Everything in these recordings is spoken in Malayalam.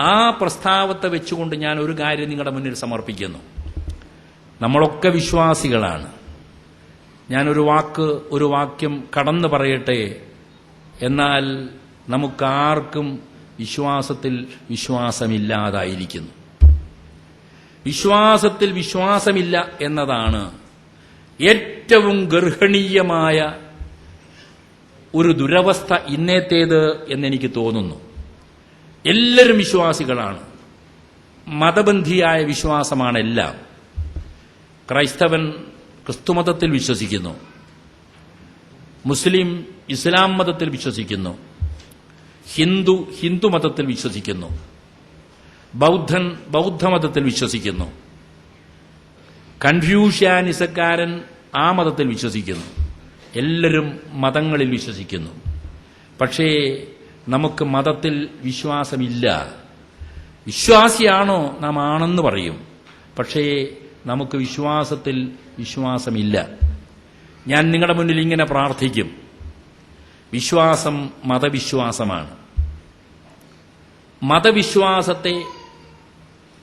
ആ പ്രസ്താവത്തെ വെച്ചുകൊണ്ട് ഞാൻ ഒരു കാര്യം നിങ്ങളുടെ മുന്നിൽ സമർപ്പിക്കുന്നു. നമ്മളൊക്കെ വിശ്വാസികളാണ്. ഞാനൊരു വാക്ക് ഒരു വാക്യം കടന്നു പറയട്ടെ. എന്നാൽ നമുക്കാർക്കും വിശ്വാസത്തിൽ വിശ്വാസമില്ലാതായിരിക്കുന്നു. വിശ്വാസത്തിൽ വിശ്വാസമില്ല എന്നതാണ് ഏറ്റവും ഗർഹണീയമായ ഒരു ദുരവസ്ഥ ഇന്നത്തേത് എന്നെനിക്ക് തോന്നുന്നു. എല്ലാവരും വിശ്വാസികളാണ്. മതബന്ധിയായ വിശ്വാസമാണ് എല്ലാം. ക്രൈസ്തവൻ ക്രിസ്തുമതത്തിൽ വിശ്വസിക്കുന്നു. മുസ്ലിം ഇസ്ലാം മതത്തിൽ വിശ്വസിക്കുന്നു. ഹിന്ദു ഹിന്ദു മതത്തിൽ വിശ്വസിക്കുന്നു. ബൗദ്ധൻ ബൗദ്ധമതത്തിൽ വിശ്വസിക്കുന്നു. കൺഫ്യൂഷ്യാനിസക്കാരൻ ആ മതത്തിൽ വിശ്വസിക്കുന്നു. എല്ലാവരും മതങ്ങളിൽ വിശ്വസിക്കുന്നു. പക്ഷേ നമുക്ക് മതത്തിൽ വിശ്വാസമില്ല. വിശ്വാസിയാണോ നാം ആണെന്ന് പറയും. പക്ഷേ നമുക്ക് വിശ്വാസത്തിൽ വിശ്വാസമില്ല. ഞാൻ നിങ്ങളുടെ മുന്നിൽ ഇങ്ങനെ പ്രാർത്ഥിക്കും. വിശ്വാസം മതവിശ്വാസമാണ്. മതവിശ്വാസത്തെ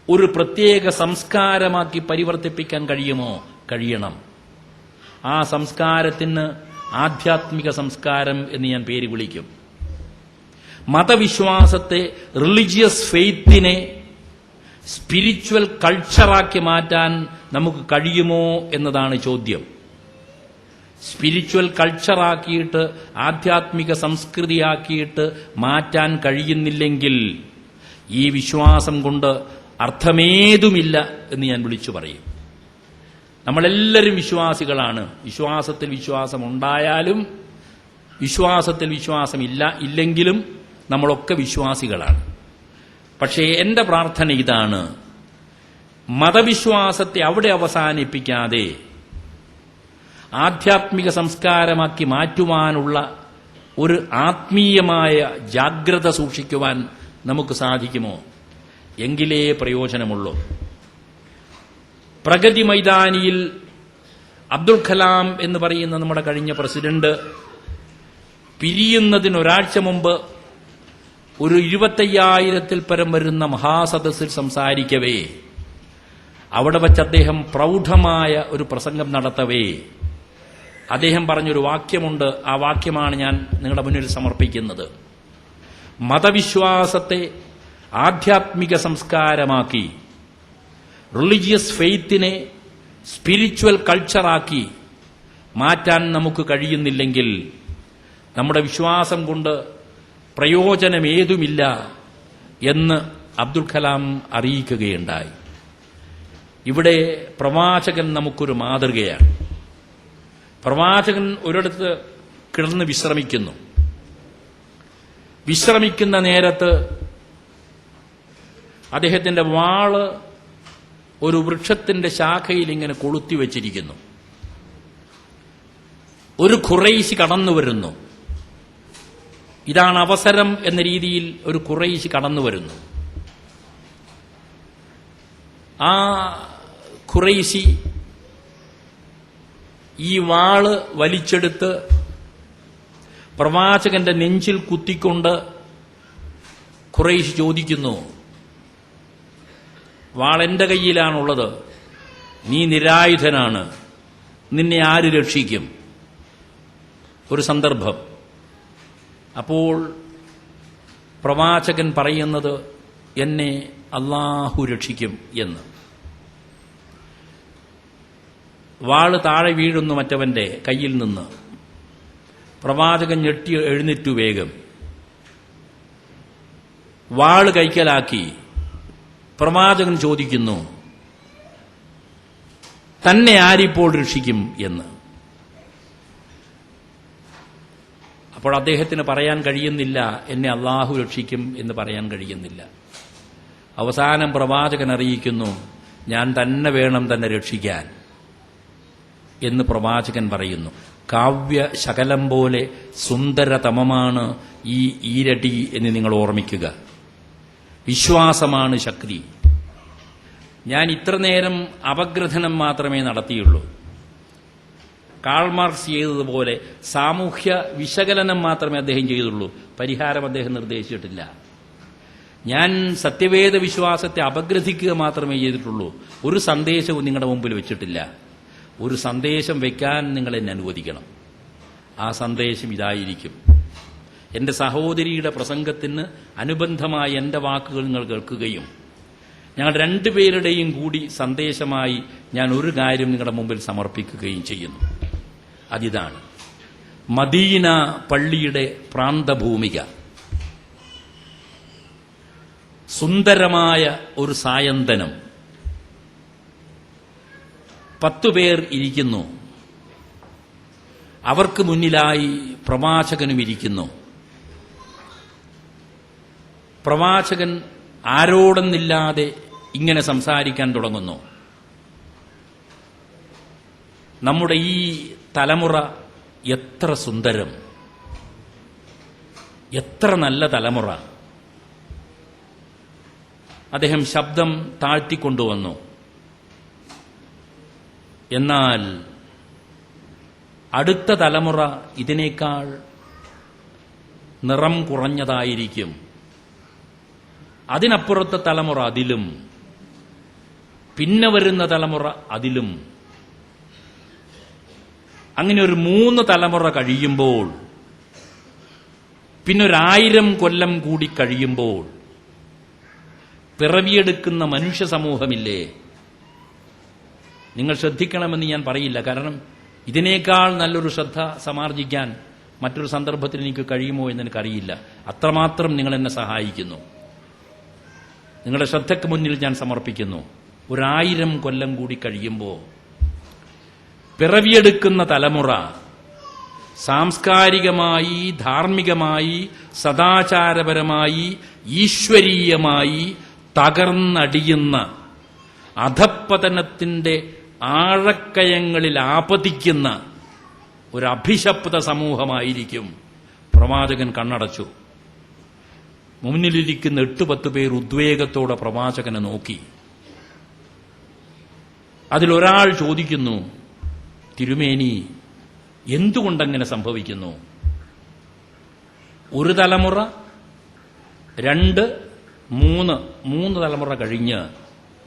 ഒരു പ്രത്യേക സംസ്കാരമാക്കി പരിവർത്തിപ്പിക്കാൻ കഴിയുമോ? കഴിയണം. ആ സംസ്കാരത്തിന് ആധ്യാത്മിക സംസ്കാരം എന്ന് ഞാൻ പേര് വിളിക്കും. മതവിശ്വാസത്തെ റിലിജിയസ് ഫെയ്ത്തിനെ സ്പിരിച്വൽ കൾച്ചറാക്കി മാറ്റാൻ നമുക്ക് കഴിയുമോ എന്നതാണ് ചോദ്യം. സ്പിരിച്വൽ കൾച്ചറാക്കിയിട്ട് ആധ്യാത്മിക സംസ്കൃതിയാക്കിയിട്ട് മാറ്റാൻ കഴിയുന്നില്ലെങ്കിൽ ഈ വിശ്വാസം കൊണ്ട് അർത്ഥമേതുമില്ല എന്ന് ഞാൻ വിളിച്ചു പറയും. നമ്മളെല്ലാവരും വിശ്വാസികളാണ്. വിശ്വാസത്തിൽ വിശ്വാസം ഉണ്ടായാലും വിശ്വാസത്തിൽ വിശ്വാസം ഇല്ല ഇല്ലെങ്കിലും നമ്മളൊക്കെ വിശ്വാസികളാണ്. പക്ഷേ എന്റെ പ്രാർത്ഥന ഇതാണ്. മതവിശ്വാസത്തെ അവിടെ അവസാനിപ്പിക്കാതെ ആധ്യാത്മിക സംസ്കാരമാക്കി മാറ്റുവാനുള്ള ഒരു ആത്മീയമായ ജാഗ്രത സൂക്ഷിക്കുവാൻ നമുക്ക് സാധിക്കുമോ? എങ്കിലേ പ്രയോജനമുള്ളൂ. പ്രഗതി മൈതാനിയിൽ അബ്ദുൽ കലാം എന്ന് പറയുന്ന നമ്മുടെ കഴിഞ്ഞ പ്രസിഡന്റ് പിരിയുന്നതിനൊരാഴ്ച മുമ്പ് ഒരു ഇരുപത്തയ്യായിരത്തിൽ പരം വരുന്ന മഹാസദസ്സിൽ സംസാരിക്കവേ. അവിടെ വച്ച് അദ്ദേഹം പ്രൗഢമായ ഒരു പ്രസംഗം നടത്തവേ. അദ്ദേഹം പറഞ്ഞൊരു വാക്യമുണ്ട്. ആ വാക്യമാണ് ഞാൻ നിങ്ങളുടെ മുന്നിൽ സമർപ്പിക്കുന്നത്. മതവിശ്വാസത്തെ ആധ്യാത്മിക സംസ്കാരമാക്കി റിലിജിയസ് ഫെയ്ത്തിനെ സ്പിരിച്വൽ കൾച്ചറാക്കി മാറ്റാൻ നമുക്ക് കഴിയുന്നില്ലെങ്കിൽ നമ്മുടെ വിശ്വാസം കൊണ്ട് പ്രയോജനമേതുമില്ല എന്ന് അബ്ദുൽ കലാം അറിയിക്കുകയുണ്ടായി. ഇവിടെ പ്രവാചകൻ നമുക്കൊരു മാതൃകയാണ്. പ്രവാചകൻ ഒരിടത്ത് കിടന്ന് വിശ്രമിക്കുന്നു. വിശ്രമിക്കുന്ന നേരത്ത് അദ്ദേഹത്തിന്റെ വാൾ ഒരു വൃക്ഷത്തിന്റെ ശാഖയിൽ ഇങ്ങനെ കൊളുത്തി വച്ചിരിക്കുന്നു. ഒരു ഖുറൈശി കടന്നു വരുന്നു ഇതാണ് അവസരം എന്ന രീതിയിൽ ഒരു കുറേശ് കടന്നു വരുന്നു. ആ ഖുറൈശി ഈ വാൾ വലിച്ചെടുത്ത് പ്രവാചകന്റെ നെഞ്ചിൽ കുത്തിക്കൊണ്ട് ഖുറൈശി ചോദിക്കുന്നു വാളെന്റെ കയ്യിലാണുള്ളത്. നീ നിരായുധനാണ്. നിന്നെ ആര് രക്ഷിക്കും? ഒരു സന്ദർഭം. അപ്പോൾ പ്രവാചകൻ പറയുന്നത് എന്നെ അള്ളാഹു രക്ഷിക്കും എന്ന്. വാൾ താഴെ വീഴുന്നു മറ്റവന്റെ കയ്യിൽ നിന്ന്. പ്രവാചകൻ ഞെട്ടി എഴുന്നേറ്റു വേഗം. വാൾ കൈക്കലാക്കി. പ്രവാചകൻ ചോദിക്കുന്നു തന്നെ ആരിപ്പോൾ രക്ഷിക്കും എന്ന്? അപ്പോൾ അദ്ദേഹത്തിന് പറയാൻ കഴിയുന്നില്ല എന്നെ അള്ളാഹു രക്ഷിക്കും എന്ന് പറയാൻ കഴിയുന്നില്ല. അവസാനം പ്രവാചകൻ അറിയിക്കുന്നു ഞാൻ തന്നെ വേണം തന്നെ രക്ഷിക്കാൻ എന്ന് പ്രവാചകൻ പറയുന്നു. കാവ്യ ശകലം പോലെ സുന്ദരതമമാണ് ഈ ഈരടി എന്ന് നിങ്ങൾ ഓർമ്മിക്കുക. വിശ്വാസമാണ് ശക്തി. ഞാൻ ഇത്ര നേരം അപഗ്രഥനം മാത്രമേ നടത്തിയുള്ളൂ. കാൾ മാർക്സ് ചെയ്തതുപോലെ സാമൂഹ്യ വിശകലനം മാത്രമേ അദ്ദേഹം ചെയ്തുള്ളൂ. പരിഹാരം അദ്ദേഹം നിർദ്ദേശിച്ചിട്ടില്ല. ഞാൻ സത്യവേദ വിശ്വാസത്തെ അപഗ്രഥിക്കുക മാത്രമേ ചെയ്തിട്ടുള്ളൂ. ഒരു സന്ദേശവും നിങ്ങളുടെ മുമ്പിൽ വെച്ചിട്ടില്ല. ഒരു സന്ദേശം വെക്കാൻ നിങ്ങൾ എന്നെ അനുവദിക്കണം. ആ സന്ദേശം ഇതായിരിക്കും. എന്റെ സഹോദരിയുടെ പ്രസംഗത്തിന് അനുബന്ധമായ എന്റെ വാക്കുകൾ നിങ്ങൾ കേൾക്കുകയും ഞങ്ങൾ രണ്ടുപേരുടെയും കൂടി സന്ദേശമായി ഞാൻ ഒരു കാര്യം നിങ്ങളുടെ മുമ്പിൽ സമർപ്പിക്കുകയും ചെയ്യുന്നു. അതിതാണ്. മദീന പള്ളിയുടെ പ്രാന്തഭൂമിക. സുന്ദരമായ ഒരു സായന്തനം. പത്തുപേർ ഇരിക്കുന്നു. അവർക്ക് മുന്നിലായി പ്രവാചകനും ഇരിക്കുന്നു. പ്രവാചകൻ ആരോടെന്നില്ലാതെ ഇങ്ങനെ സംസാരിക്കാൻ തുടങ്ങുന്നു. നമ്മുടെ ഈ തലമുറ എത്ര സുന്ദരം. എത്ര നല്ല തലമുറ. അദ്ദേഹം ശബ്ദം താഴ്ത്തിക്കൊണ്ടുവന്നു. എന്നാൽ അടുത്ത തലമുറ ഇതിനേക്കാൾ നിറം കുറഞ്ഞതായിരിക്കും. അതിനപ്പുറത്തെ തലമുറ അതിലും പിന്നെ വരുന്ന തലമുറ അതിലും. അങ്ങനെ ഒരു മൂന്ന് തലമുറ കഴിയുമ്പോൾ പിന്നെ ഒരായിരം കൊല്ലം കൂടി കഴിയുമ്പോൾ പിറവിയെടുക്കുന്ന മനുഷ്യ സമൂഹമില്ലേ? നിങ്ങൾ ശ്രദ്ധിക്കണമെന്ന് ഞാൻ പറയില്ല. കാരണം ഇതിനേക്കാൾ നല്ലൊരു ശ്രദ്ധ സമാർജിക്കാൻ മറ്റൊരു സന്ദർഭത്തിൽ എനിക്ക് കഴിയുമോ എന്ന് എനിക്കറിയില്ല. അത്രമാത്രം നിങ്ങൾ എന്നെ സഹായിക്കുന്നു. നിങ്ങളുടെ ശ്രദ്ധയ്ക്ക് മുന്നിൽ ഞാൻ സമർപ്പിക്കുന്നു. ഒരായിരം കൊല്ലം കൂടി കഴിയുമ്പോൾ പിറവിയെടുക്കുന്ന തലമുറ സാംസ്കാരികമായി ധാർമ്മികമായി സദാചാരപരമായി ഈശ്വരീയമായി തകർന്നടിയുന്ന അധപ്പതനത്തിന്റെ ആഴക്കയങ്ങളിൽ ആപതിക്കുന്ന ഒരു അഭിശപ്ത സമൂഹമായിരിക്കും പ്രവാചകൻ കണ്ണടച്ചു. മുന്നിലിരിക്കുന്ന എട്ട് പത്ത് പേർ ഉദ്വേഗത്തോടെ പ്രവാചകനെ നോക്കി. അതിലൊരാൾ ചോദിക്കുന്നു തിരുമേനി എന്തുകൊണ്ടങ്ങനെ സംഭവിക്കുന്നു? ഒരു തലമുറ രണ്ട് മൂന്ന് മൂന്ന് തലമുറ കഴിഞ്ഞ്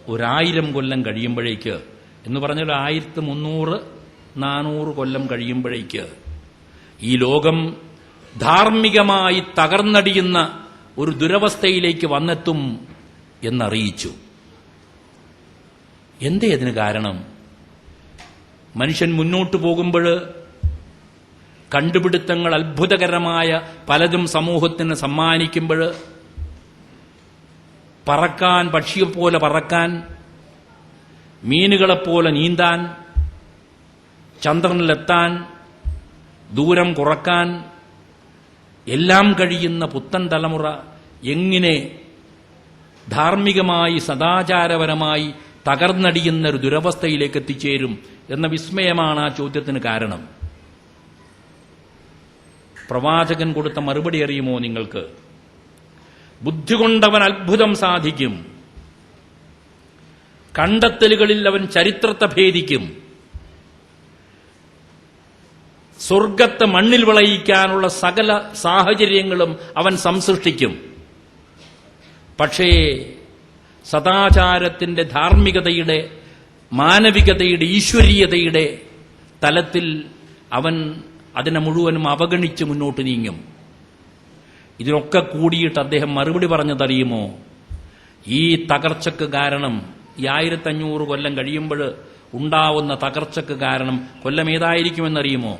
ഒരായിരം കൊല്ലം കഴിയുമ്പോഴേക്ക് എന്ന് പറഞ്ഞാൽ ആയിരത്തി മുന്നൂറ് നാനൂറ് കൊല്ലം കഴിയുമ്പോഴേക്ക് ഈ ലോകം ധാർമ്മികമായി തകർന്നടിയുന്ന ഒരു ദുരവസ്ഥയിലേക്ക് വന്നെത്തും എന്നറിയിച്ചു. എന്തേ അതിന് കാരണം? മനുഷ്യൻ മുന്നോട്ടു പോകുമ്പോൾ കണ്ടുപിടുത്തങ്ങൾ അത്ഭുതകരമായ പലതും സമൂഹത്തിന് സമ്മാനിക്കുമ്പോൾ പറക്കാൻ പക്ഷിയെപ്പോലെ പറക്കാൻ മീനുകളെപ്പോലെ നീന്താൻ ചന്ദ്രനിലെത്താൻ ദൂരം കുറയ്ക്കാൻ എല്ലാം കഴിയുന്ന പുത്തൻ തലമുറ എങ്ങനെ ധാർമ്മികമായി സദാചാരപരമായി തകർന്നടിയുന്ന ഒരു ദുരവസ്ഥയിലേക്ക് എത്തിച്ചേരും എന്ന വിസ്മയമാണ് ആ ചോദ്യത്തിന് കാരണം. പ്രവാചകൻ കൊടുത്ത മറുപടി അറിയുമോ നിങ്ങൾക്ക്? ബുദ്ധി കൊണ്ടവൻ അത്ഭുതം സാധിക്കും. കണ്ടെത്തലുകളിൽ അവൻ ചരിത്രത്തെ ഭേദിക്കും. സ്വർഗത്തെ മണ്ണിൽ വിളയിക്കാനുള്ള സകല സാഹചര്യങ്ങളും അവൻ സംസൃഷ്ടിക്കും. പക്ഷേ സദാചാരത്തിന്റെ ധാർമ്മികതയുടെ മാനവികതയുടെ ഈശ്വരീയതയുടെ തലത്തിൽ അവൻ അതിനെ മുഴുവനും അവഗണിച്ച് മുന്നോട്ട് നീങ്ങും. ഇതിനൊക്കെ കൂടിയിട്ട് അദ്ദേഹം മറുപടി പറഞ്ഞതറിയുമോ? ഈ തകർച്ചക്ക് കാരണം ഈ ആയിരത്തഞ്ഞൂറ് കൊല്ലം കഴിയുമ്പോൾ ഉണ്ടാവുന്ന തകർച്ചക്ക് കാരണം കൊല്ലം ഏതായിരിക്കുമെന്നറിയുമോ?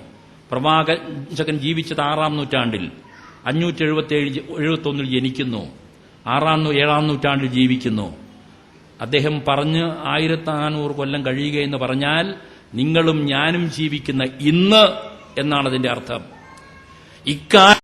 പ്രവാചകൻ ജീവിച്ചത് ആറാം നൂറ്റാണ്ടിൽ. അഞ്ഞൂറ്റി എഴുപത്തി ഏഴ് എഴുപത്തൊന്നിൽ ജനിക്കുന്നു. ആറാം ഏഴാം നൂറ്റാണ്ടിൽ ജീവിക്കുന്നു. അദ്ദേഹം പറഞ്ഞ് ആയിരത്തി നാനൂറ് കൊല്ലം കഴിയുകയെന്ന് പറഞ്ഞാൽ നിങ്ങളും ഞാനും ജീവിക്കുന്ന ഇന്ന് എന്നാണ് അതിന്റെ അർത്ഥം. ഇക്കാ